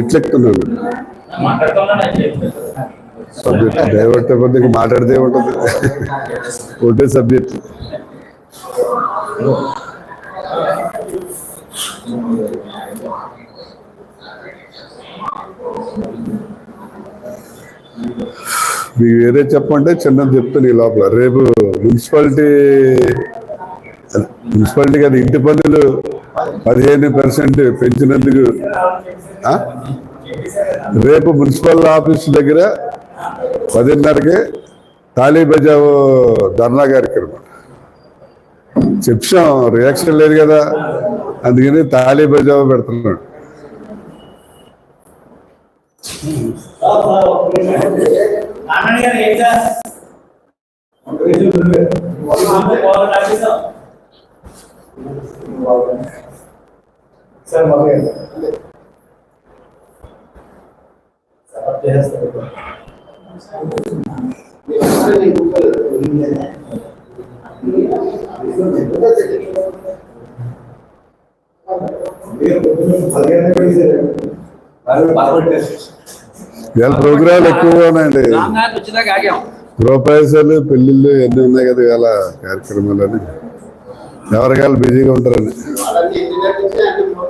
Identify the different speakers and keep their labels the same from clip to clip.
Speaker 1: ఎట్లెక్కుతున్నాడు subject divert అయిపోతే మాట్లాడితే ఉంటుంది ఒకటే సబ్జెక్ట్. మీకు వేరే చెప్పంటే చిన్నది చెప్తాను ఈ లోపల. రేపు మున్సిపాలిటీ మున్సిపాలిటీ కదా ఇంటి పనులు పదిహేను పర్సెంట్ పెంచినందుకు రేపు మున్సిపల్ ఆఫీస్ దగ్గర పదిన్నరకి తాళీ బజావ్ ధర్నా కార్యక్రమం. చెప్పాం రియాక్షన్ లేదు కదా. అందుకని తాళీ బజావ్ పెడుతున్నాడు
Speaker 2: సార్ మమ్మీ చేస్తారు
Speaker 1: ఇవాళ ప్రోగ్రాలు ఎక్కువగా ఉన్నాయండి
Speaker 3: రాంగారు వచ్చేదాకా ఆగాం
Speaker 1: గృహప్రవేశాలు పెళ్ళిళ్ళు ఎన్ని ఉన్నాయి కదా ఇవాళ కార్యక్రమాలని ఎవరికాలు బిజీగా ఉంటారని
Speaker 3: ఆ,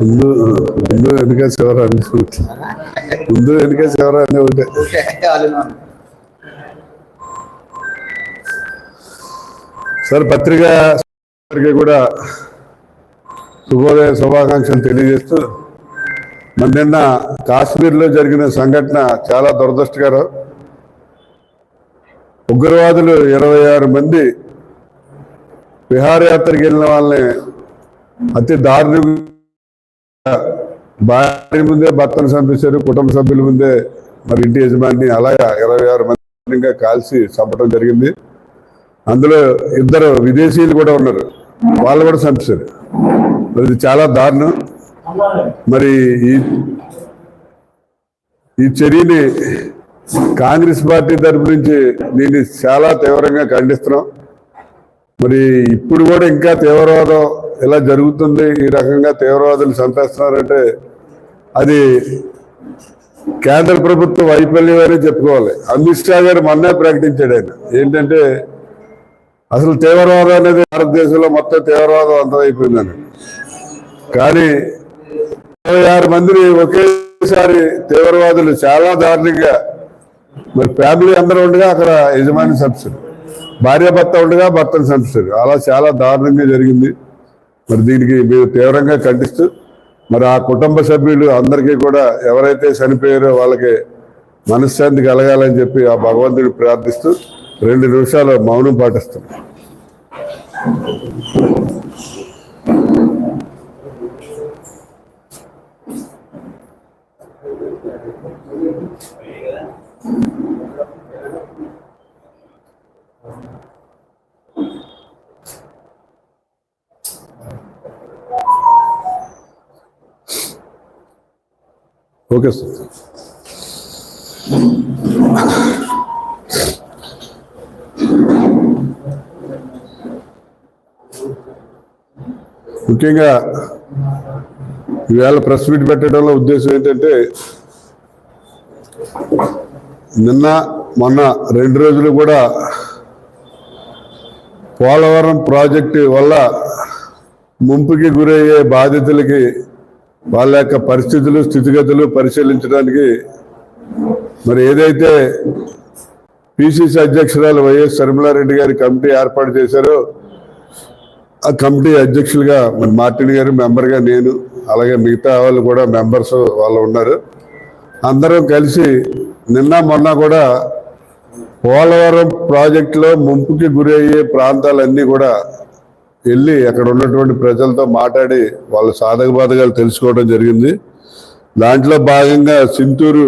Speaker 1: ముందు ముందు వెనుక చివర అన్ని ఒకటి. ముందు వెనుక చివర అన్ని ఒకటే సార్ పత్రిక కూడా శుభోదయ శుభాకాంక్షలు తెలియజేస్తూ మరి నిన్న కాశ్మీర్లో జరిగిన సంఘటన చాలా దురదృష్టకరం. ఉగ్రవాదులు ఇరవై ఆరు మంది విహారయాత్రకు వెళ్ళిన వాళ్ళని అతి దారుణంగా భార్య ముందే భర్తను చంపేశారు కుటుంబ సభ్యుల ముందే మరి ఇంటి యజమాని అలాగా ఇరవై ఆరు మంది కాల్చి చంపడం జరిగింది. అందులో ఇద్దరు విదేశీయులు కూడా ఉన్నారు. వాళ్ళు కూడా చంపేశారు మరి ఇది చాలా దారుణం. మరి ఈ ఈ చర్యని కాంగ్రెస్ పార్టీ తరపు నుంచి దీన్ని చాలా తీవ్రంగా ఖండిస్తున్నాం. మరి ఇప్పుడు కూడా ఇంకా తీవ్రవాదం ఇలా జరుగుతుంది? ఈ రకంగా తీవ్రవాదులు చంపేస్తున్నారంటే అది కేంద్ర ప్రభుత్వ వైఫల్యం అనే చెప్పుకోవాలి. అమిత్ షా గారు మొన్నే ప్రకటించాడు ఆయన. ఏంటంటే అసలు తీవ్రవాదం అనేది భారతదేశంలో మొత్తం తీవ్రవాదం అంతమైపోయిందని. కానీ ఇరవై ఆరు మందిని ఒకేసారి తీవ్రవాదులు చాలా దారుణంగా మరి ఫ్యామిలీ అందరూ ఉండగా అక్కడ యజమాని సంస్థలు భార్య భర్త ఉండగా భర్తను సంస్థలు. అలా చాలా దారుణంగా జరిగింది. మరి దీనికి మేము తీవ్రంగా ఖండిస్తూ మరి ఆ కుటుంబ సభ్యులు అందరికీ కూడా ఎవరైతే చనిపోయారో వాళ్ళకి మనశ్శాంతి కలగాలని చెప్పి ఆ భగవంతుడు ప్రార్థిస్తూ రెండు నిమిషాలు మౌనం పాటిస్తాం. Okay sir. ముఖ్యంగా ఈవేళ ప్రెస్ మీట్ పెట్టడంలో ఉద్దేశం ఏంటంటే నిన్న మొన్న రెండు రోజులు కూడా పోలవరం ప్రాజెక్టు వల్ల ముంపుకి గురయ్యే బాధితులకి వాళ్ళ యొక్క పరిస్థితులు స్థితిగతులు పరిశీలించడానికి మరి ఏదైతే పిసిసి అధ్యక్షురాలు వైఎస్ శర్మలారెడ్డి గారి కమిటీ ఏర్పాటు చేశారో ఆ కమిటీ అధ్యక్షులుగా మార్టిన్ గారు మెంబర్గా నేను అలాగే మిగతా వాళ్ళు కూడా మెంబర్స్ వాళ్ళు ఉన్నారు. అందరం కలిసి నిన్న మొన్న కూడా పోలవరం ప్రాజెక్టులో ముంపుకి గురి అయ్యే ప్రాంతాలన్నీ కూడా వెళ్ళి అక్కడ ఉన్నటువంటి ప్రజలతో మాట్లాడి వాళ్ళ సాధక బాధకాలు తెలుసుకోవడం జరిగింది. దాంట్లో భాగంగా సింతూరు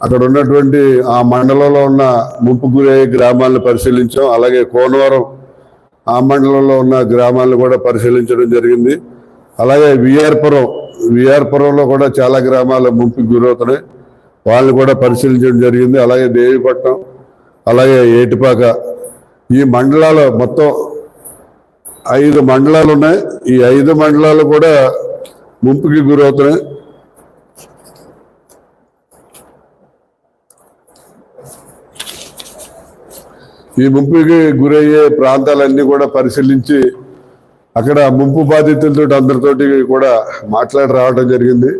Speaker 1: అక్కడ ఉన్నటువంటి ఆ మండలంలో ఉన్న ముంపు గురయ్యే గ్రామాలను పరిశీలించాం. అలాగే కోనవరం ఆ మండలంలో ఉన్న గ్రామాలను కూడా పరిశీలించడం జరిగింది. అలాగే విఆర్పురం విఆర్పురంలో కూడా చాలా గ్రామాలు ముంపుకి గురవుతున్నాయి. వాళ్ళని కూడా పరిశీలించడం జరిగింది. అలాగే దేవీపట్నం అలాగే ఏటిపాక. ఈ మండలాలు మొత్తం ఐదు మండలాలు ఉన్నాయి. ఈ ఐదు మండలాలు కూడా ముంపుకి గురవుతున్నాయి. ఈ ముంపుకి గురయ్యే ప్రాంతాలన్నీ కూడా పరిశీలించి అక్కడ ముంపు బాధితులతో అందరితోటి కూడా మాట్లాడి రావడం జరిగింది.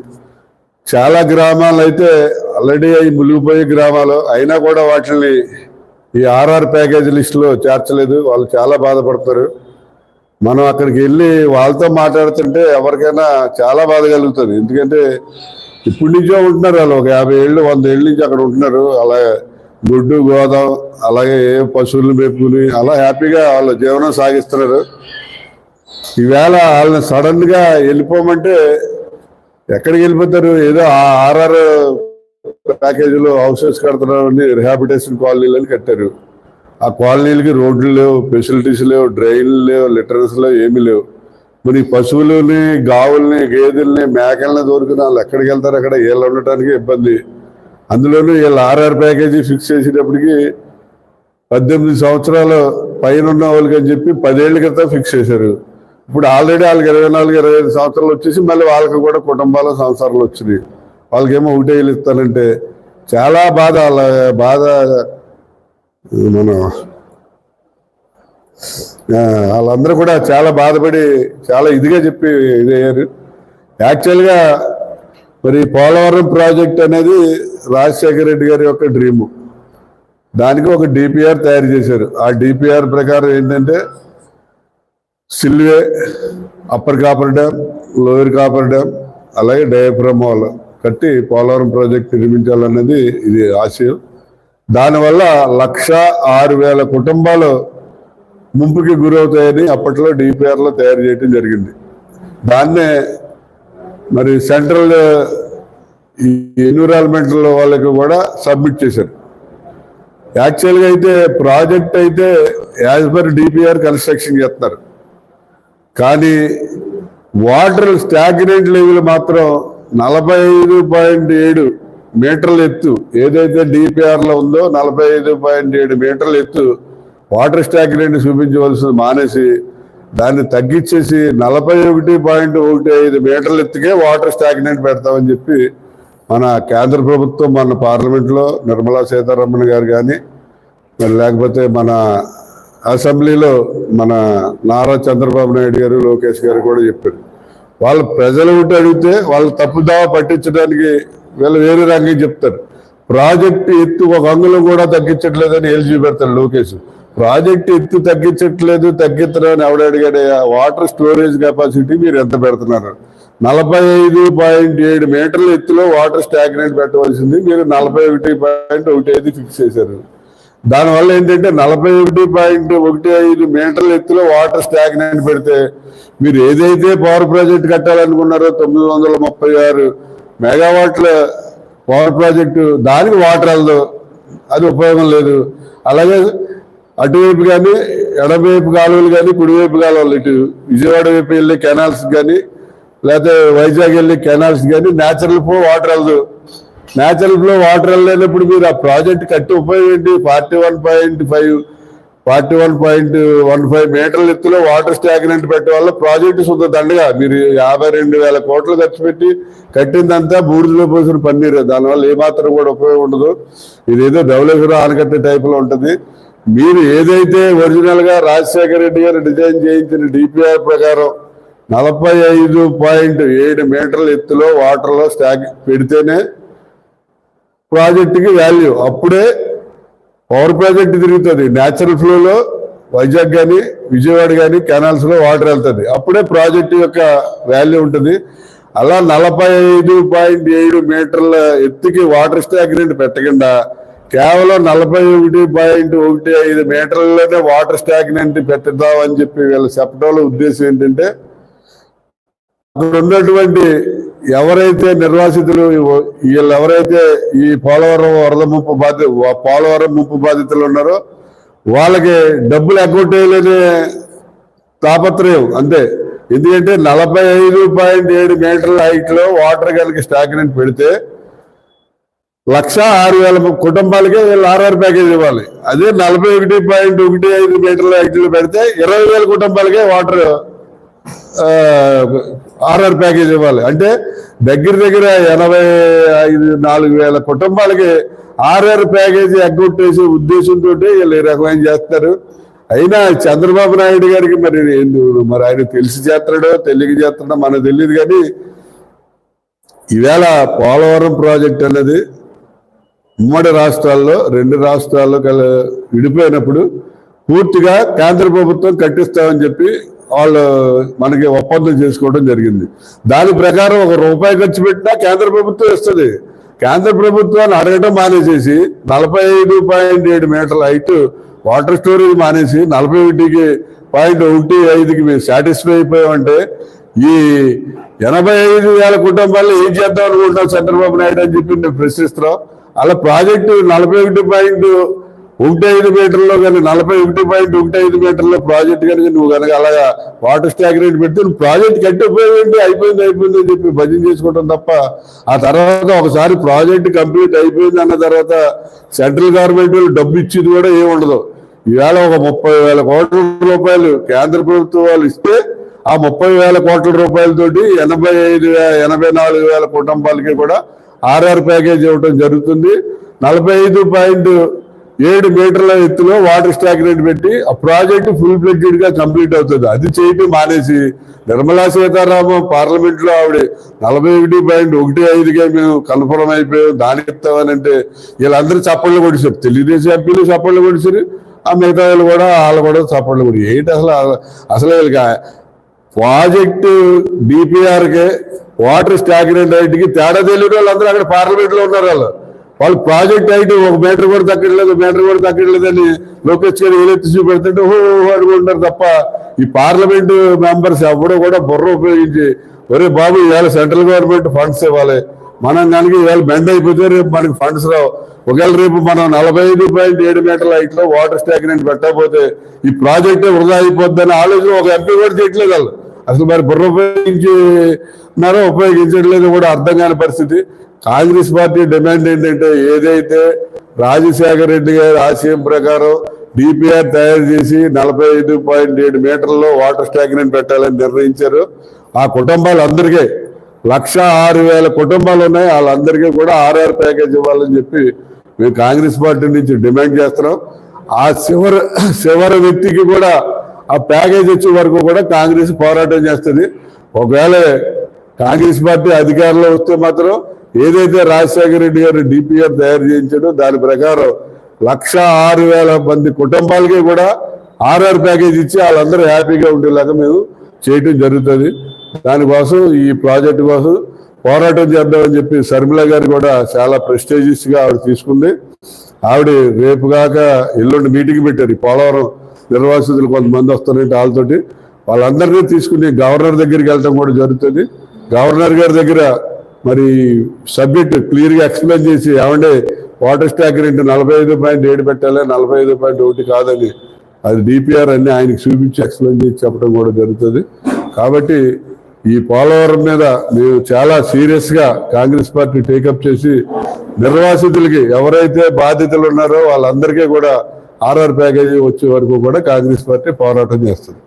Speaker 1: చాలా గ్రామాలు అయితే ఆల్రెడీ అవి మునిగిపోయే గ్రామాలు. అయినా కూడా వాటిని ఈ ఆర్ఆర్ ప్యాకేజ్ లిస్టులో చేర్చలేదు. వాళ్ళు చాలా బాధపడతారు. మనం అక్కడికి వెళ్ళి వాళ్ళతో మాట్లాడుతుంటే ఎవరికైనా చాలా బాధ కలుగుతుంది. ఎందుకంటే ఇప్పటి నుంచో ఉంటున్నారు వాళ్ళు. ఒక యాభై ఏళ్ళు వంద ఏళ్ళ నుంచి అక్కడ ఉంటున్నారు. అలా గుడ్డు గోదాం అలాగే ఏ పశువులను మేపుకుని అలా హ్యాపీగా వాళ్ళ జీవనం సాగిస్తున్నారు. ఈవేళ వాళ్ళని సడన్గా వెళ్ళిపోమంటే ఎక్కడికి వెళ్ళిపోతారు? ఏదో ఆర్ఆర్ ప్యాకేజీలో హౌసెస్ కడుతున్నామని రిహాబిటేషన్ కాలనీలని కట్టారు. ఆ కాలనీలకి రోడ్లు లేవు ఫెసిలిటీస్ లేవు డ్రైన్లు లేవు లిటరన్స్ లేవు ఏమీ లేవు. మరి పశువులని గావుల్ని గేదెల్ని మేకల్ని దొరికిన వాళ్ళు ఎక్కడికి వెళ్తారు? అక్కడ వీళ్ళు ఉండటానికి ఇబ్బంది. అందులోనూ వీళ్ళు ఆర్ఆర్ ప్యాకేజీ ఫిక్స్ చేసేటప్పటికి పద్దెనిమిది సంవత్సరాలు పైన ఉన్న వాళ్ళకి అని చెప్పి పదేళ్ళ క్రితం ఫిక్స్ చేశారు. ఇప్పుడు ఆల్రెడీ వాళ్ళకి ఇరవై నాలుగు ఇరవై ఐదు సంవత్సరాలు వచ్చేసి మళ్ళీ వాళ్ళకి కూడా కుటుంబాల సంవత్సరాలు వచ్చినాయి. వాళ్ళకేమో ఒకటే ఇస్తానంటే చాలా బాధ వాళ్ళ బాధ మన వాళ్ళందరూ కూడా చాలా బాధపడి చాలా ఇదిగా చెప్పి ఇదయ్యారు యాక్చువల్గా మరి పోలవరం ప్రాజెక్ట్ అనేది రాజశేఖర రెడ్డి గారి యొక్క డ్రీము దానికి ఒక డిపిఆర్ తయారు చేశారు. ఆ డిపిఆర్ ప్రకారం ఏంటంటే సిల్వే upper coffer dam lower coffer dam అలాగే డయాఫ్రమ్ వాల్ కట్టి పోలవరం ప్రాజెక్ట్ నిర్మించాలన్నది ఇది ఆశయం. దానివల్ల లక్ష ఆరు వేల కుటుంబాలు ముంపుకి గురవుతాయని అప్పట్లో డిపిఆర్లో తయారు చేయడం జరిగింది. దాన్నే మరి సెంట్రల్ ఎన్విరాన్మెంటల్ వాళ్ళకి కూడా సబ్మిట్ చేశారు. యాక్చువల్గా అయితే ప్రాజెక్ట్ అయితే యాజ్ పర్ డిపిఆర్ కన్స్ట్రక్షన్ చేస్తున్నారు. కానీ వాటర్ స్టాగ్నెంట్ లెవెల్ మాత్రం నలభై ఐదు పాయింట్ ఏడు మీటర్ల ఎత్తు ఏదైతే డిపిఆర్లో ఉందో నలభై ఐదు పాయింట్ ఏడు మీటర్ల ఎత్తు వాటర్ స్టాగ్నెంట్ చూపించవలసింది మానేసి దాన్ని తగ్గించేసి నలభై ఒకటి పాయింట్ ఒకటి ఐదు మీటర్ల ఎత్తుకే వాటర్ స్టాగ్నెంట్ పెడతామని చెప్పి మన కేంద్ర ప్రభుత్వం మన పార్లమెంట్లో నిర్మలా సీతారామన్ గారు కానీ మరి లేకపోతే మన అసెంబ్లీలో మన నారా చంద్రబాబు నాయుడు గారు లోకేష్ గారు కూడా చెప్పారు. వాళ్ళు ప్రజలు ఒకటి అడిగితే వాళ్ళు తప్పుదావ పట్టించడానికి వీళ్ళు వేరే రంగం చెప్తారు. ప్రాజెక్టు ఎత్తు ఒక అంగుళం కూడా తగ్గించట్లేదని ఎల్జీ పెడతారు లోకేష్. ప్రాజెక్ట్ ఎత్తు తగ్గించట్లేదు తగ్గిస్తున్నారని ఎవడ వాటర్ స్టోరేజ్ కెపాసిటీ మీరు ఎంత పెడుతున్నారు? నలభై ఐదు పాయింట్ ఏడు మీటర్ల ఎత్తులో వాటర్ స్టాగ్నెంట్ పెట్టవలసింది మీరు నలభై ఒకటి పాయింట్ ఒకటి ఐదు ఫిక్స్ చేశారు. దానివల్ల ఏంటంటే నలభై ఒకటి పాయింట్ ఒకటి ఐదు మీటర్ల ఎత్తులో వాటర్ స్టాగ్నెంట్ పెడితే మీరు ఏదైతే పవర్ ప్రాజెక్ట్ కట్టాలనుకున్నారో తొమ్మిది వందల ముప్పై ఆరు మెగావాట్ల పవర్ ప్రాజెక్టు దానికి వాటర్ వెళ్ళదు అది ఉపయోగం లేదు. అలాగే అటువైపు కానీ ఎడమవైపు కాలువలు కానీ కుడివైపు కాలువలు ఇటు విజయవాడ వైపు వెళ్ళే కెనాల్స్ కానీ లేకపోతే వైజాగ్ వెళ్ళే కెనాల్స్ కానీ న్యాచురల్ ఫ్లో వాటర్ వెళ్ళదు న్యాచురల్ ఫ్లో వాటర్ వెళ్ళలేనప్పుడు మీరు ఆ ప్రాజెక్ట్ కట్టి ఉపయోగం ఏంటి forty one point five forty one point one five మీటర్ల ఎత్తులో వాటర్ స్టాగ్నెంట్ పెట్టే వల్ల ప్రాజెక్టు శుద్ధ దండగా. మీరు యాభై రెండు వేల కోట్లు ఖర్చు పెట్టి కట్టిందంతా బూడిదలో పోసిన పన్నీరు. దానివల్ల ఏమాత్రం కూడా ఉపయోగం ఉండదు. ఇదేదో డెవలపర్ ఆనకట్ట టైప్లో ఉంటుంది. మీరు ఏదైతే ఒరిజినల్గా రాజశేఖర రెడ్డి గారు డిజైన్ చేయించిన డిపిఆర్ ప్రకారం నలభై ఐదు పాయింట్ ఏడు మీటర్ల ఎత్తులో వాటర్లో స్టాక్ పెడితేనే ప్రాజెక్టుకి వాల్యూ అప్పుడే పవర్ ప్రాజెక్ట్ తిరుగుతుంది. న్యాచురల్ ఫ్లోలో వైజాగ్ కానీ విజయవాడ కానీ కెనాల్స్లో వాటర్ వెళ్తుంది. అప్పుడే ప్రాజెక్ట్ యొక్క వాల్యూ ఉంటుంది. అలా నలభై ఐదు పాయింట్ ఏడు మీటర్ల ఎత్తుకి వాటర్ స్టాగ్నెంట్ పెట్టకుండా కేవలం నలభై ఒకటి పాయింట్ ఒకటి ఐదు మీటర్లలోనే వాటర్ స్టాగ్నెంట్ పెట్టుదామని చెప్పి వీళ్ళు చెప్పడంలో ఉద్దేశం ఏంటంటే అక్కడ ఉన్నటువంటి ఎవరైతే నిర్వాసితులు వీళ్ళు ఎవరైతే ఈ పోలవరం వరద ముప్పు బాధి పోలవరం ముప్పు బాధితులు ఉన్నారో వాళ్ళకి డబ్బులు అకౌంట్ వేయలేని తాపత్రయం అంతే. ఎందుకంటే నలభై ఐదు పాయింట్ ఏడు మీటర్ల హైట్లో వాటర్ కనుక స్టాగ్నెంట్ పెడితే లక్ష ఆరు వేల కుటుంబాలకే వీళ్ళు ఆర్ఆర్ ప్యాకేజ్ ఇవ్వాలి. అదే నలభై ఒకటి పాయింట్ ఒకటి ఐదు మీటర్ల హైట్ పెడితే ఇరవై వేల కుటుంబాలకే వాటర్ ఆర్ఆర్ ప్యాకేజ్ ఇవ్వాలి. అంటే దగ్గర దగ్గర ఎనభై ఐదు నాలుగు వేల కుటుంబాలకి ఆర్ఆర్ ప్యాకేజీ ఎగ్గొట్టేసే ఉద్దేశంతో వీళ్ళు ఈ రకమైన చేస్తారు అయినా చంద్రబాబు నాయుడు గారికి మరి ఎందు- మరి ఆయన తెలిసి చేస్తాడో తెలియక చేస్తాడో మనకు తెలియదు కానీ ఈవేళ పోలవరం ప్రాజెక్ట్ అనేది ఉమ్మడి రాష్ట్రాల్లో రెండు రాష్ట్రాల్లో కల విడిపోయినప్పుడు పూర్తిగా కేంద్ర ప్రభుత్వం కట్టిస్తామని చెప్పి వాళ్ళు మనకి ఒప్పందం చేసుకోవడం జరిగింది. దాని ప్రకారం ఒక రూపాయి ఖర్చు పెట్టినా కేంద్ర ప్రభుత్వం ఇస్తుంది. కేంద్ర ప్రభుత్వాన్ని అడగడం మానేసేసి నలభై ఐదు పాయింట్ ఏడు మీటర్ల హైట్ వాటర్ స్టోరేజ్ మానేసి నలభై ఒకటికి పాయింట్ ఒకటి ఐదుకి మేము సాటిస్ఫై అయిపోయామంటే ఈ ఎనభై ఐదు వేల కుటుంబాలు ఏం చేద్దాం అనుకుంటున్నాం చంద్రబాబు నాయుడు అని చెప్పి నేను ప్రశ్నిస్తున్నాం అలా ప్రాజెక్టు నలభై ఒకటి పాయింట్ ఒకటి ఐదు మీటర్లో కానీ నలభై ఒకటి పాయింట్ ఒకటి ఐదు మీటర్లో ప్రాజెక్ట్ కనుక నువ్వు కనుక అలాగా వాటర్ స్టాగ్రేట్ పెడితే నువ్వు ప్రాజెక్ట్ కట్టిపోయింది అయిపోయింది అయిపోయింది అని చెప్పి భజన చేసుకోవటం తప్ప ఆ తర్వాత ఒకసారి ప్రాజెక్ట్ కంప్లీట్ అయిపోయింది అన్న తర్వాత సెంట్రల్ గవర్నమెంట్ వాళ్ళు డబ్బు ఇచ్చేది కూడా ఏమి ఉండదు. ఈవేళ ఒక ముప్పై వేల కోట్ల రూపాయలు కేంద్ర ప్రభుత్వం వాళ్ళు ఇస్తే ఆ ముప్పై వేల కోట్ల రూపాయలతోటి ఎనభై ఐదు వేల ఎనభై నాలుగు వేల కుటుంబాలకి కూడా ఆర్ఆర్ ప్యాకేజ్ ఇవ్వడం జరుగుతుంది. నలభై ఐదు పాయింట్ ఏడు మీటర్ల ఎత్తులో వాటర్ స్టాగ్నెంట్ పెట్టి ఆ ప్రాజెక్టు ఫుల్ ఫ్లెడ్జెడ్గా కంప్లీట్ అవుతుంది. అది చేయటం మానేసి నిర్మలా సీతారామన్ పార్లమెంట్లో ఆవిడ నలభై ఒకటి పాయింట్ ఒకటి ఐదుగా మేము కన్ఫర్మ్ అయిపోయాం. దాని ఇస్తామని అంటే వీళ్ళందరూ చప్పళ్ళు కొడిసారు తెలుగుదేశం ఎంపీలు చప్పళ్ళు కొడిసారు ఆ మిగతా వాళ్ళు కూడా వాళ్ళు కూడా చప్పళ్ళు కొడి ఏంటి అసలు అసలు వీళ్ళకి ప్రాజెక్టు బీపీఆర్కి వాటర్ స్టాగ్నెంట్ హైట్ తేడా తెలియని వాళ్ళందరూ అక్కడ పార్లమెంట్లో ఉన్నారు వాళ్ళు. వాళ్ళు ప్రాజెక్ట్ హైట్ ఒక మీటర్ కూడా తగ్గట్లేదు మీటర్ కూడా తగ్గట్లేదని లోకేష్ గారు ఏదైతే చూపెడుతుంటే ఓహో అనుకుంటారు తప్ప ఈ పార్లమెంట్ మెంబర్స్ ఎవడో కూడా బుర్ర ఉపయోగించి ఒరే బాబు ఇవాళ సెంట్రల్ గవర్నమెంట్ ఫండ్స్ ఇవ్వాలి. మనం కనుక ఇవాళ బెండ్ అయిపోతే రేపు మనకి ఫండ్స్ రావు. ఒకవేళ రేపు మనం నలభై ఐదు పాయింట్ ఏడు మీటర్ల హైట్లో వాటర్ స్టాగ్నెంట్ పెట్టకపోతే ఈ ప్రాజెక్టే వృధా అయిపోద్దని ఆలోచన ఒక ఎంపీ కూడా చేయట్లేదు వాళ్ళు. అసలు మరి బుర్ర ఉపయోగించినారో ఉపయోగించట్లేదు కూడా అర్థం కాని పరిస్థితి. కాంగ్రెస్ పార్టీ డిమాండ్ ఏంటంటే ఏదైతే రాజశేఖర రెడ్డి గారి ఆశయం ప్రకారం డిపిఆర్ తయారు చేసి నలభై ఐదు పాయింట్ ఏడు మీటర్లో వాటర్ స్టాగ్నెంట్ పెట్టాలని నిర్ణయించారు. ఆ కుటుంబాలందరికీ లక్ష ఆరు వేల కుటుంబాలు ఉన్నాయి. వాళ్ళందరికీ కూడా ఆర్ఆర్ ప్యాకేజ్ ఇవ్వాలని చెప్పి మేము కాంగ్రెస్ పార్టీ నుంచి డిమాండ్ చేస్తున్నాం. ఆ చివరి చివరి వ్యక్తికి కూడా ఆ ప్యాకేజ్ వచ్చే వరకు కూడా కాంగ్రెస్ పోరాటం చేస్తుంది. ఒకవేళ కాంగ్రెస్ పార్టీ అధికారంలో వస్తే మాత్రం ఏదైతే రాజశేఖర రెడ్డి గారు డిపిఆర్ తయారు చేయించాడో దాని ప్రకారం లక్ష ఆరు వేల మంది కుటుంబాలకి కూడా ఆర్ఆర్ ప్యాకేజ్ ఇచ్చి వాళ్ళందరూ హ్యాపీగా ఉండేలాగా మేము చేయటం జరుగుతుంది. దానికోసం ఈ ప్రాజెక్టు కోసం పోరాటం చేద్దామని చెప్పి శర్మిల గారు కూడా చాలా ప్రెస్టేజియస్గా ఆవిడ తీసుకుంది. ఆవిడ రేపు కాక ఎల్లుండి మీటింగ్ పెట్టారు ఈ పోలవరం నిర్వాసితులు కొంతమంది వస్తారంటే వాళ్ళతోటి వాళ్ళందరినీ తీసుకుని గవర్నర్ దగ్గరికి వెళ్ళటం కూడా జరుగుతుంది. గవర్నర్ గారి దగ్గర మరి సబ్జెక్ట్ క్లియర్గా ఎక్స్ప్లెయిన్ చేసి ఏమంటే వాటర్ స్టాక్ రేటు నలభై ఐదు పాయింట్ ఏడు పెట్టాలి నలభై ఐదు పాయింట్ ఒకటి కాదని అది డిపిఆర్ అన్ని ఆయనకి చూపించి ఎక్స్ప్లెయిన్ చేసి చెప్పడం కూడా జరుగుతుంది. కాబట్టి ఈ పోలవరం మీద మేము చాలా సీరియస్గా కాంగ్రెస్ పార్టీ టేకప్ చేసి నిర్వాసితులకి ఎవరైతే బాధితులు ఉన్నారో వాళ్ళందరికీ కూడా ఆర్ఆర్ ప్యాకేజీ వచ్చే వరకు కూడా కాంగ్రెస్ పార్టీ పోరాటం చేస్తుంది.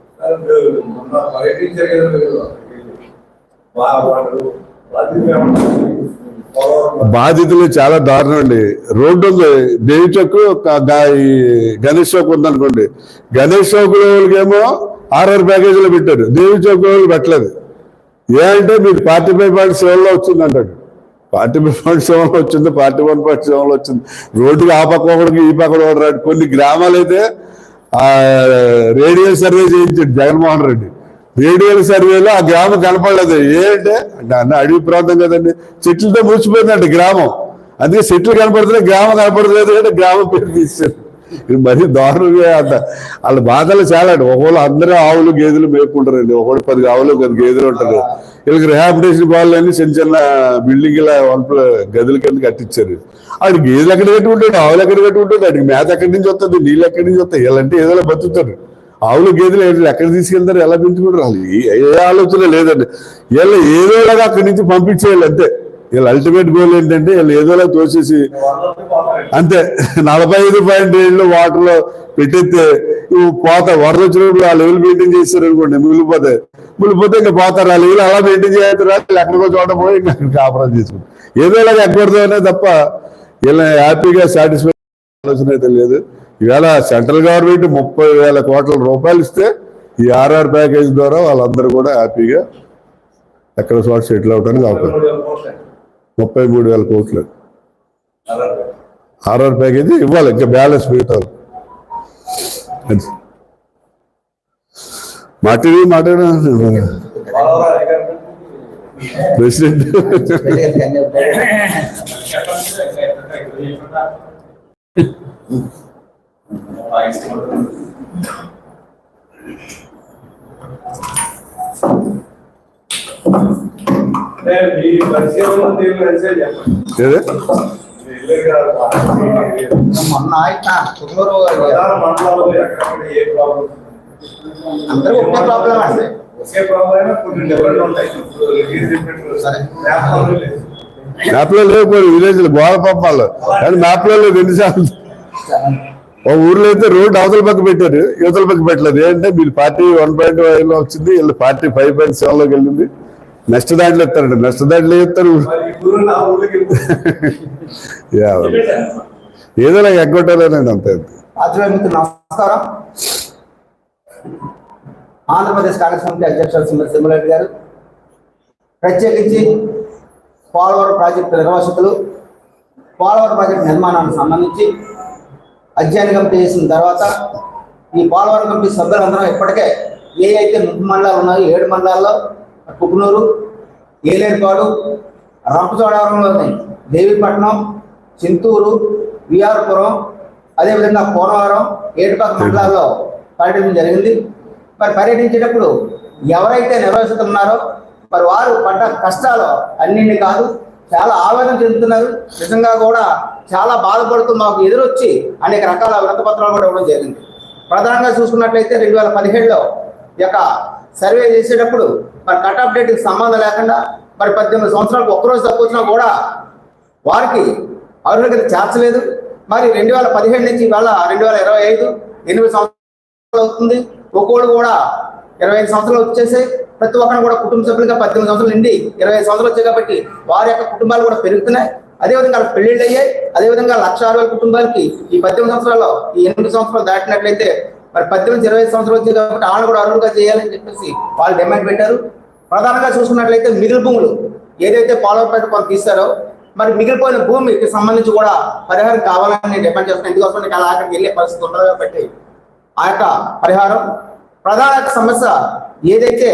Speaker 1: బాధితులు చాలా దారుణం అండి. రోడ్డు ఉంది. దేవి చౌక్ ఈ గణేష్ చౌక్ ఉందనుకోండి. గణేష్ చౌక్ వాళ్ళకేమో ఆర్ఆర్ ప్యాకేజీలో పెట్టారు. దేవి చౌక్ వాళ్ళు పెట్టలేదు. ఏ అంటే మీరు పార్టీ ఫైవ్ పాయింట్ సేవల్లో వచ్చిందంటాడు పార్టీ ఫైవ్ పాయింట్ సెవెన్లో వచ్చింది పార్టీ వన్ పాయింట్ సెవెన్లో వచ్చింది. రోడ్డుకి ఆ పక్క ఒకడికి ఈ పక్క ఒకటి కొన్ని గ్రామాలు అయితే ఆ రేడియల్ సర్వే చేయించాడు జగన్మోహన్ రెడ్డి. రేడియల్ సర్వేలో ఆ గ్రామం కనపడలేదు. ఏంటంటే అంటే అన్న అడవి ప్రాంతం కదండి చెట్లతో మురిసిపోయిందంట గ్రామం. అందుకే చెట్లు కనపడుతున్నాయి గ్రామం కనపడలేదు అంటే గ్రామం పేరు తీశారు మరీ దారుణంగా అంత వాళ్ళ బాధలు చాలా అండి ఒకళ్ళు అందరూ ఆవులు గేదెలు మేపుకుంటారండి. ఒకటి పది ఆవులు పది గేదెలు ఉంటారు వీళ్ళకి రిహాబిటేషన్ కావాలని చిన్న చిన్న బిల్డింగ్ వంపల గదుల కింద కట్టించారు. ఆడు గేదెలు ఎక్కడ కట్టుకుంటాడు ఆవులు ఎక్కడ కట్టుకుంటాడు అడిగి మేత ఎక్కడి నుంచి వస్తుంది? నీళ్ళు ఎక్కడి నుంచి వస్తాయి? వీళ్ళంటే ఏదో బతుకుతారు ఆవులు గేదెలు ఎక్కడ తీసుకెళ్తారు? ఎలా పెంచుకుంటారు? వాళ్ళు ఏ- ఏ ఆలోచన లేదండి. వీళ్ళు ఏదోలాగా అక్కడి నుంచి పంపించేయాలి అంతే వీళ్ళ అల్టిమేట్ గోల్ ఏంటంటే వీళ్ళు ఏదోలా తోసేసి అంతే. నలభై ఐదు పాయింట్ ఏళ్ళు వాటర్లో పెట్టేస్తే ఇవి పోతా వరద వచ్చినప్పుడు ఆ లెవెల్ మెయింటైన్ చేస్తారు అనుకోండి మిగిలిపోతే మిగిలిపోతే ఇంకా పోతారు. ఆ లెవెల్ అలా మెయింటైన్ చేస్తారు. ఎక్కడికో చోట పోయి ఇంకా కాపురం చేసుకుంటారు. ఏదో ఎక్కడతోనే తప్ప వీళ్ళని హ్యాపీగా సాటిస్ఫై ఆలోచన అయితే లేదు. ఈవేళ సెంట్రల్ గవర్నమెంట్ ముప్పై వేల కోట్ల రూపాయలు ఇస్తే ఈ ఆర్ఆర్ ప్యాకేజ్ ద్వారా వాళ్ళందరూ కూడా హ్యాపీగా ఎక్కడ చోట సెటిల్ అవడానికి అవకాశం. ముప్పై మూడు వేల కోట్లు. ఆర్ఆర్ ప్యాకేజీ ఇవ్వాలి ఇంకా బ్యాలెన్స్ మిగతా అది. మాట్లాడి మాట్లాడా.
Speaker 2: పోలవరం అధికారులు
Speaker 1: ప్రెసిడెంట్
Speaker 2: అంటే మీ పరిశీలన తీరు కలిసే చెప్పండి
Speaker 1: ఏదే
Speaker 2: మీ ఇల్లు కాదు.
Speaker 4: మొన్న అందరూ ఒకే ప్రాబ్లం అండి
Speaker 2: ఒకే ప్రాబ్లం కొన్ని ఉంటాయి.
Speaker 1: మ్యాప్లో విలేజ్ గోడ పంపాలి కానీ మ్యాప్లో లేదు ఎన్నిసార్లు ఒక ఊర్లో అయితే రోడ్డు అవతల పక్క పెట్టారు యువతల పక్క పెట్టలేదు. ఏంటంటే వీళ్ళు పార్టీ వన్ పాయింట్ ఫైవ్లో వచ్చింది వీళ్ళు పార్టీ ఫైవ్ పాయింట్ సెవెన్లోకి వెళ్ళింది. నెక్స్ట్ దాంట్లో ఇస్తారండి నెక్స్ట్ దాంట్లో
Speaker 2: చెప్తారు నా
Speaker 1: ఏదో నాకు అంత
Speaker 4: అంతే. నమస్కారం. ఆంధ్రప్రదేశ్ కాంగ్రెస్ కమిటీ అధ్యక్షులు సింహారెడ్డి గారు. ప్రత్యేకించి పోలవరం ప్రాజెక్టు నిర్వాసితులు పోలవరం ప్రాజెక్టు నిర్మాణానికి సంబంధించి అధ్యయన కమిటీ చేసిన తర్వాత ఈ పోలవరం కమిటీ సభ్యులందరం ఇప్పటికే ఏ అయితే ముప్పై మండలాలు ఉన్నాయో ఏడు మండలాల్లో కుకునూరు ఏలేరుపాడు రంపచోడవరంలోని దేవీపట్నం చింతూరు విఆర్పురం అదేవిధంగా కోనవరం ఏటుపాక మండలాల్లో పర్యటించడం జరిగింది. మరి పర్యటించేటప్పుడు ఎవరైతే నిర్వహిస్తున్నారో మరి వారు పడ్డ కష్టాలు అన్నింటి కాదు చాలా ఆవేదన చెందుతున్నారు. నిజంగా కూడా చాలా బాధపడుతూ మాకు ఎదురొచ్చి అనేక రకాల వ్రతపత్రాలు కూడా ఇవ్వడం జరిగింది. ప్రధానంగా చూసుకున్నట్లయితే రెండు వేల పదిహేడులో ఈ యొక్క సర్వే చేసేటప్పుడు మరి కట్ ఆఫ్ డేట్కి సంబంధం లేకుండా మరి పద్దెనిమిది సంవత్సరాలకు ఒక్కరోజు తక్కువ వచ్చినా కూడా వారికి అర్హత చేర్చలేదు మరి రెండు వేల పదిహేడు నుంచి ఇవాళ రెండు వేల ఇరవై ఐదు ఎనిమిది సంవత్సరాలు అవుతుంది. ఒక్కోళ్ళు కూడా ఇరవై ఐదు సంవత్సరాలు వచ్చేసాయి ప్రతి ఒక్కరు కూడా కుటుంబ సభ్యులుగా పద్దెనిమిది సంవత్సరాలు నిండి ఇరవై ఐదు సంవత్సరాలు వచ్చాయి కాబట్టి వారి యొక్క కుటుంబాలు కూడా పెరుగుతున్నాయి. అదేవిధంగా వాళ్ళ పెళ్ళిళ్ళు అయ్యాయి. అదేవిధంగా లక్ష ఆరు వేల కుటుంబాలకి ఈ పద్దెనిమిది సంవత్సరాల్లో ఈ ఎనిమిది సంవత్సరాలు దాటినట్లయితే మరి పద్దెనిమిది ఇరవై సంవత్సరాలు వచ్చింది కాబట్టి వాళ్ళని కూడా అర్హులుగా చేయాలని చెప్పేసి వాళ్ళు డిమాండ్ పెట్టారు. ప్రధానంగా చూసుకున్నట్లయితే మిగిలి భూములు ఏదైతే పాలవపేట కొంత తీస్తారో మరి మిగిలిపోయిన భూమికి సంబంధించి కూడా పరిహారం కావాలని నేను డిమాండ్ చేస్తున్నాను ఎందుకోసం నీకు అలా అక్కడికి వెళ్ళే పరిస్థితి ఉండదు కాబట్టి ఆ యొక్క పరిహారం. ప్రధాన సమస్య ఏదైతే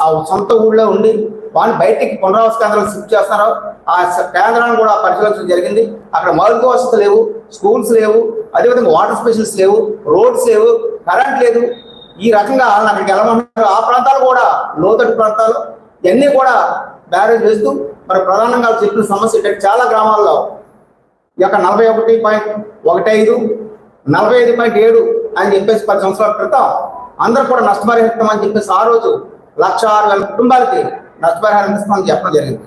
Speaker 4: ఆ సొంత ఊళ్ళో ఉండి వాళ్ళు బయటికి పునరావాస కేంద్రాలు షిఫ్ట్ చేస్తున్నారు ఆ కేంద్రాన్ని కేంద్రాలను కూడా పరిశీలించడం జరిగింది. అక్కడ మౌలిక వసతులు లేవు స్కూల్స్ లేవు అదేవిధంగా వాటర్ స్పెషల్స్ లేవు రోడ్స్ లేవు కరెంట్ లేదు. ఈ రకంగా వాళ్ళని అక్కడికి వెళ్ళమంటున్నారు. ఆ ప్రాంతాలు కూడా లోతట్టు ప్రాంతాలు ఇవన్నీ కూడా బ్యారేజ్ వేస్తూ మరి ప్రధానంగా చెప్పిన సమస్య ఏంటంటే చాలా గ్రామాల్లో ఈ యొక్క నలభై ఒకటి పాయింట్ ఒకటి ఐదు నలభై ఐదు పాయింట్ ఏడు అని చెప్పేసి పది సంవత్సరాల క్రితం అందరూ కూడా నష్టపరిహితం అని చెప్పేసి ఆ రోజు లక్ష ఆరు వేల కుటుంబాలకి నష్టపరిహారం ఇస్తామని చెప్పడం జరిగింది.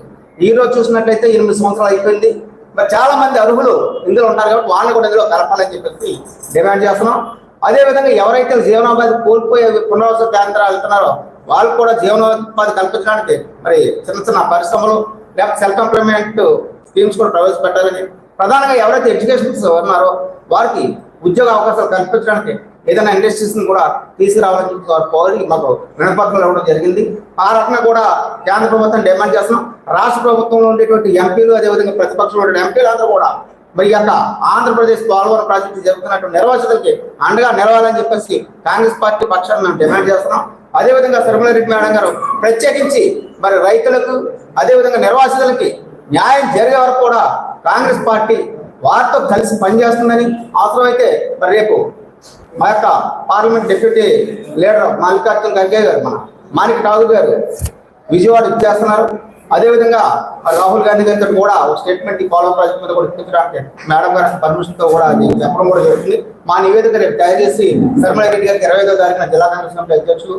Speaker 4: ఈ రోజు చూసినట్లయితే ఎనిమిది సంవత్సరాలు అయిపోయింది. మరి చాలా మంది అర్హులు ఇందులో ఉంటారు కాబట్టి వాళ్ళని కూడా ఇందులో కలపాలని చెప్పేసి డిమాండ్ చేస్తున్నాం. అదే విధంగా ఎవరైతే జీవనోపాధి కోల్పోయే పునరావాస కేంద్రాలు వెళ్తున్నారో వాళ్ళు కూడా జీవనోపాధి కల్పించడానికి మరి చిన్న చిన్న పరిశ్రమలు లేకపోతే సెల్ఫ్ ఎంప్లాయ్మెంట్ స్కీమ్స్ కూడా ప్రవేశపెట్టాలని ప్రధానంగా ఎవరైతే ఎడ్యుకేషన్స్ ఉన్నారో వారికి ఉద్యోగ అవకాశాలు కల్పించడానికి ఏదైనా ఇండస్ట్రీస్ కూడా తీసుకురావాలని చెప్పి కోరి మాకు వినపత్రం ఇవ్వడం జరిగింది. ఆ రకంగా కూడా కేంద్ర ప్రభుత్వం డిమాండ్ చేస్తున్నాం. రాష్ట్ర ప్రభుత్వంలో ఉండేటువంటి ఎంపీలు అదేవిధంగా ప్రతిపక్షంలో ఉండే ఎంపీలు అందరూ కూడా మరి యొక్క ఆంధ్రప్రదేశ్ పోలవరం ప్రాజెక్టు జరుగుతున్నటువంటి నిర్వాసితులకి అండగా నిలవాలని చెప్పేసి కాంగ్రెస్ పార్టీ పక్షాన్ని మేము డిమాండ్ చేస్తున్నాం. అదేవిధంగా రెడ్డి మేడం గారు ప్రత్యేకించి మరి రైతులకు అదేవిధంగా నిర్వాసితులకి న్యాయం జరిగే వరకు కూడా కాంగ్రెస్ పార్టీ వారితో కలిసి పనిచేస్తుందని అవసరమైతే మరి రేపు మా యొక్క parliament deputy leader Mallikarjuna Kharge గారు మన మాణిక్ ఠాగూర్ గారు విజయవాడ ఇచ్చేస్తున్నారు అదేవిధంగా రాహుల్ గాంధీ గారితో కూడా ఒక స్టేట్మెంట్ ఈ పోలవరం ప్రాజెక్ట్ మీద కూడా ఇప్పించడానికి మేడం గారి పర్మిషన్తో కూడా అది చెప్పడం కూడా జరుగుతుంది. మా నివేదిక రేపు తయారు చేసి శర్మల రెడ్డి గారికి ఇరవై ఐదో తారీఖున జిల్లా కాంగ్రెస్ కమిటీ అధ్యక్షులు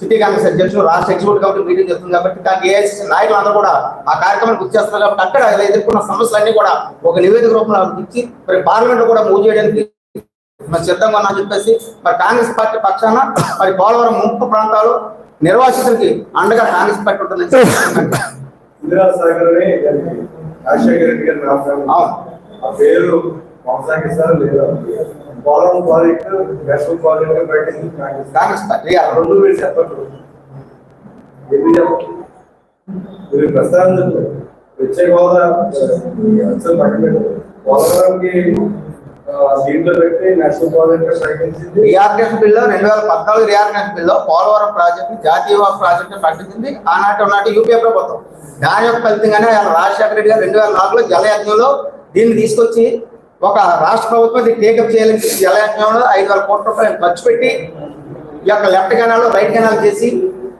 Speaker 4: సిటీ కాంగ్రెస్ అధ్యక్షులు రాష్ట్ర ఎగ్జిక్యూటివ్ కమిటీ మీటింగ్ జరుగుతుంది కాబట్టి దానికి ఏఐసిసి నాయకులు అందరూ కూడా ఆ కార్యక్రమానికి గుర్తిస్తున్నారు కాబట్టి అక్కడ ఎదుర్కొన్న సమస్యలన్నీ కూడా ఒక నివేదిక రూపంలో ఇచ్చి మరి పార్లమెంట్ కూడా మూవ్ చేయడానికి మరి సిద్ధంగా ఉన్నా చెప్పేసి మరి కాంగ్రెస్ పార్టీ పక్షాన మరి పోలవరం ముంపు ప్రాంతాలు నిర్వాసితులకి అండగా కాంగ్రెస్ పార్టీ ఉంటుందని.
Speaker 2: ఆ పేరు పోలవరం ప్రాజెక్టు నేషనల్ ప్రాజెక్ట్ పెట్టింది కాంగ్రెస్
Speaker 4: పార్టీ?
Speaker 2: రెండు మీరు మీరు పక్కన పెట్టండి. పోలవరంకి దీంట్లో పెట్టి నేషనల్ ప్రాజెక్ట్
Speaker 4: బిల్లో రెండు వేల పద్నాలుగు రియార్గనేషన్ బిల్లో పోలవరం ప్రాజెక్టు జాతీయ ప్రాజెక్ట్ ప్రకటించింది ఆనాటి ఉన్నటి యూపీఏ ప్రభుత్వం. దాని యొక్క ఫలితంగానే ఆయన రాజశేఖర రెడ్డి గారు రెండు వేల నాలుగులో జలయజ్ఞంలో దీన్ని తీసుకొచ్చి ఒక రాష్ట్ర ప్రభుత్వం దీన్ని టేకప్ చేయాలని జలయజ్ఞంలో ఐదు వేల కోట్ల రూపాయలు ఖర్చు పెట్టి ఈ యొక్క లెఫ్ట్ కెనాల్ రైట్ కెనాల్ చేసి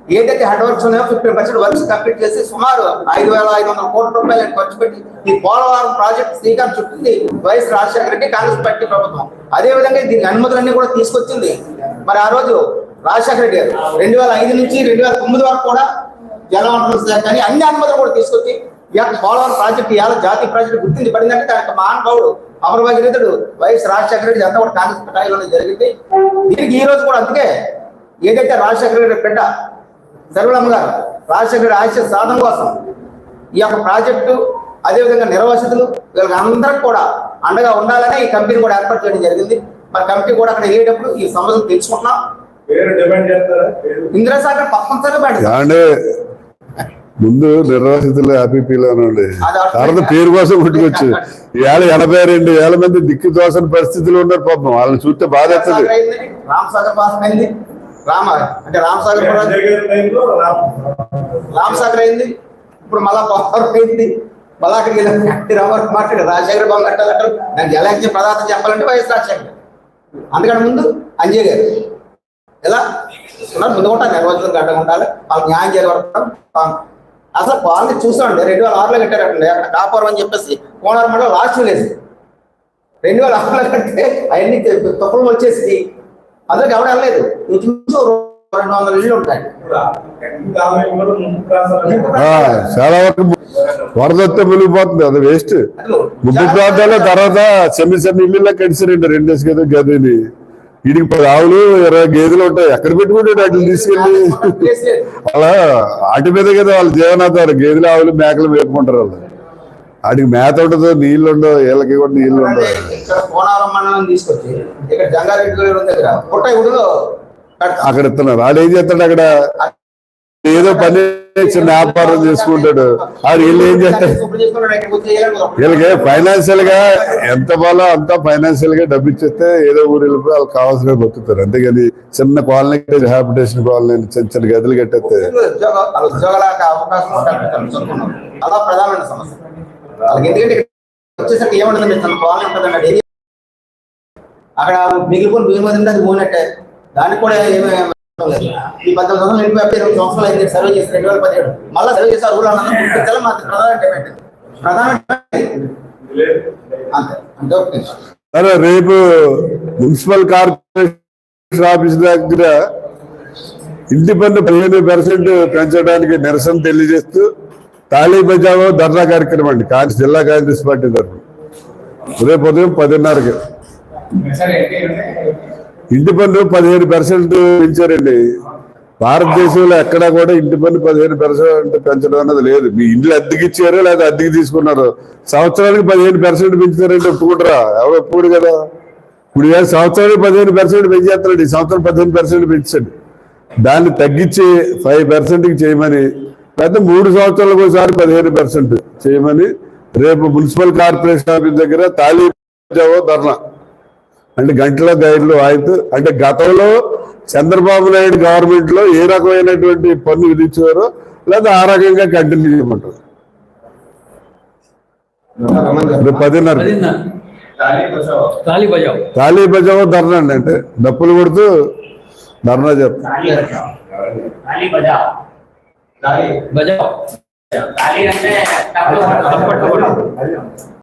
Speaker 4: ఏదైతే హెడ్ వర్క్స్ ఉన్నాయో ఫిఫ్టీన్ పర్సెంట్ వర్క్స్ కంప్లీట్ చేసి సుమారు ఐదు వేల ఐదు వందల కోట్ల రూపాయలు ఖర్చు పెట్టి ఈ పోలవరం ప్రాజెక్ట్ శ్రీకారం చుట్టింది వైఎస్ రాజశేఖర రెడ్డి కాంగ్రెస్ పార్టీ ప్రభుత్వం. అదే విధంగా దీని అనుమతులన్నీ కూడా తీసుకొచ్చింది. మరి ఆ రోజు రాజశేఖర రెడ్డి గారు రెండు వేల ఐదు నుంచి రెండు వేల తొమ్మిది వరకు కూడా జలవనరుల శాఖ కానీ అన్ని అనుమతులు కూడా తీసుకొచ్చి ఇవాళ పోలవరం ప్రాజెక్ట్ ఇవాళ జాతీయ ప్రాజెక్ట్ గుర్తించి పడిందంటే దానికి మహానుభావుడు అమరభాగ్యత వైఎస్ రాజశేఖర రెడ్డి అంతా కూడా కాంగ్రెస్ పార్టీలో జరిగింది. దీనికి ఈ రోజు కూడా అందుకే ఏదైతే రాజశేఖర రెడ్డి బిడ్డ సర్వలమ్మ గారు రాజశేఖర ఆశయ సాధన కోసం ఈ యొక్క ప్రాజెక్టు అదేవిధంగా నిర్వాసితులు వీళ్ళకి అందరికి కూడా అండగా ఉండాలని ఈ కమిటీని కూడా ఏర్పాటు చేయడం జరిగింది. మరి కమిటీ కూడా అక్కడ వెళ్ళేటప్పుడు ఈ సమస్యలు తెలుసుకుంటున్నాం. తప్పనిసరిగా పెట్టాలి
Speaker 1: అంటే ముందు నిర్వాసితులు హ్యాపీ ఫీల్ అనండి తర్వాత పేరు కోసం కొట్టుకోవచ్చు ఇవాళ ఎనభై రెండు వేల మంది దిక్కు దోసని పరిస్థితులు ఉన్నారు పాపం. వాళ్ళని చూస్తే బాధ
Speaker 4: రామ అంటే రామసాగర్ రామసాగర్ అయింది. ఇప్పుడు మళ్ళా పోలవరం అయింది. మళ్ళా అక్కడికి వెళ్ళి రామారావు మాట్లాడి రాజశేఖర బాబు కట్టాలంటారు నాకు జలయజ్ఞ పదార్థం చెప్పాలంటే వైఎస్ రాజశేఖర్. అందుకని ముందు అంజయ్ గారు. ఎలా? ఉన్నారు ముందు కూడా నిర్వచనం గడ్డగా ఉండాలి. వాళ్ళకి న్యాయం వరకు అసలు వాళ్ళని చూసామండి రెండు వేల ఆరులో కట్టారండి అక్కడ. కాపురం అని చెప్పేసి కోనార్ మండలం లాస్ట్ విలేజ్. రెండు వేల ఆరులో కడితే అవన్నీ తొక్కలు వచ్చేసి అందులోకి ఎవరు వెళ్ళలేదు ఇంచుమించు రెండు వందల ఇళ్ళు ఉంటాయి.
Speaker 1: చాలా వరకు వరద వస్తే మునిగిపోతుంది. అది వేస్ట్ ముప్పు ప్రాంతాల్లో తర్వాత చిన్న చిన్న ఇల్లు కడిచారండి రెండేసి గది గదిని. వీడికి పది ఆవులు ఇరవై గేదెలు ఉంటాయి. ఎక్కడ పెట్టుకుంటాడు అట్లా తీసుకెళ్ళి
Speaker 4: లేదు.
Speaker 1: అలా వాటి మీద కదా వాళ్ళు జీవనాధారం. గేదెలు ఆవులు మేకలు మేపుకుంటారు వాళ్ళు. వాటికి మేత ఉండదు నీళ్ళు ఉండవు వీళ్ళకి కూడా
Speaker 4: కోనారం మండలం తీసుకొచ్చి ఇక్కడ జంగారెడ్డి గారి దగ్గర పుట్ట గుడిలో పెడతాం
Speaker 1: అక్కడ ఇస్తున్నారు. వాడు ఏం చేస్తాడు అక్కడ? ఏదో పని చిన్న వ్యాపారం చేసుకుంటాడు. ఆడు వీళ్ళు ఏం
Speaker 4: ఒక-
Speaker 1: వీళ్ళకి ఫైనాన్షియల్గా ఎంత బాలో అంత ఫైనాన్షియల్గా డబ్బు ఇచ్చేస్తే ఏదో ఊరు వెళ్ళిపోయి వాళ్ళకి కావాల్సిన బతుకుతారు. అంతేగాని చిన్న కాలనీ హ్యాబిటేషన్ కాలనీ చిన్న చిన్న గదులు కట్టేస్తే
Speaker 4: అలా ప్రధానమైన సమస్య. వాళ్ళకి ఎందుకంటే వచ్చేసరికి ఏముంటుంది తన కాలనీ ఉంటుందండి అది అక్కడ మిగిలిపోయిన బియ్యం వదిలింది అది పోయినట్టే దానికి కూడా ఏమీ ఈ పద్దెనిమిది సంవత్సరాలు వెళ్ళిపోయి ఇరవై సంవత్సరాలు అయింది. సర్వే చేసి రెండు వేల పదిహేడు. మళ్ళీ సర్వే చేసి అర్హులు అన్నది గుర్తించాలి మాకు ప్రధాన డిమాండ్. ప్రధాన అంతే. అంటే ఓకే
Speaker 1: అరే రేపు మున్సిపల్ కార్పొరేషన్ ఆఫీస్ దగ్గర ఇంటి పన్ను పదిహేను పర్సెంట్ పెంచడానికి నిరసన తెలియజేస్తూ తాళీ బజావో ధర్నా కార్యక్రమం అండి. కాంగ్రెస్ జిల్లా కాంగ్రెస్ పార్టీ తరఫున. రేపు ఉదయం పదిన్నరకి. ఇంటి పన్ను పదిహేను పర్సెంట్ పెంచారండి. భారతదేశంలో ఎక్కడా కూడా ఇంటి పన్ను పదిహేను పర్సెంట్ పెంచడం అన్నది లేదు. మీ ఇంట్లో అద్దెకి ఇచ్చారో లేదా అద్దెకి తీసుకున్నారు? సంవత్సరానికి పదిహేను పర్సెంట్ పెంచుతారంటే ఒప్పుకుంటారా? ఎవరు ఒప్పుకోడు కదా? ఇప్పుడు సంవత్సరానికి పదిహేను పర్సెంట్ పెంచేస్తున్నాడు ఈ సంవత్సరం పదిహేను పర్సెంట్ పెంచండి. దాన్ని తగ్గించి ఫైవ్ పర్సెంట్కి చేయమని పెద్ద మూడు సంవత్సరాలకు ఒకసారి పదిహేను పర్సెంట్ చేయమని రేపు మున్సిపల్ కార్పొరేషన్ ఆఫీస్ దగ్గర తాళీ బజావో ధర్నా. అంటే గంటల గైడ్లు వాయితూ అంటే గతంలో చంద్రబాబు నాయుడు గవర్నమెంట్లో ఏ రకమైనటువంటి పన్ను విధించారో లేదా ఆ రకంగా కంటిన్యూ చేయమంటారు. పదిన్నర.
Speaker 2: తాళీ
Speaker 3: బజావ్.
Speaker 1: ధర్నా అండి అంటే డప్పులు కొడుతూ ధర్నా చెప్తారు
Speaker 5: తాళీ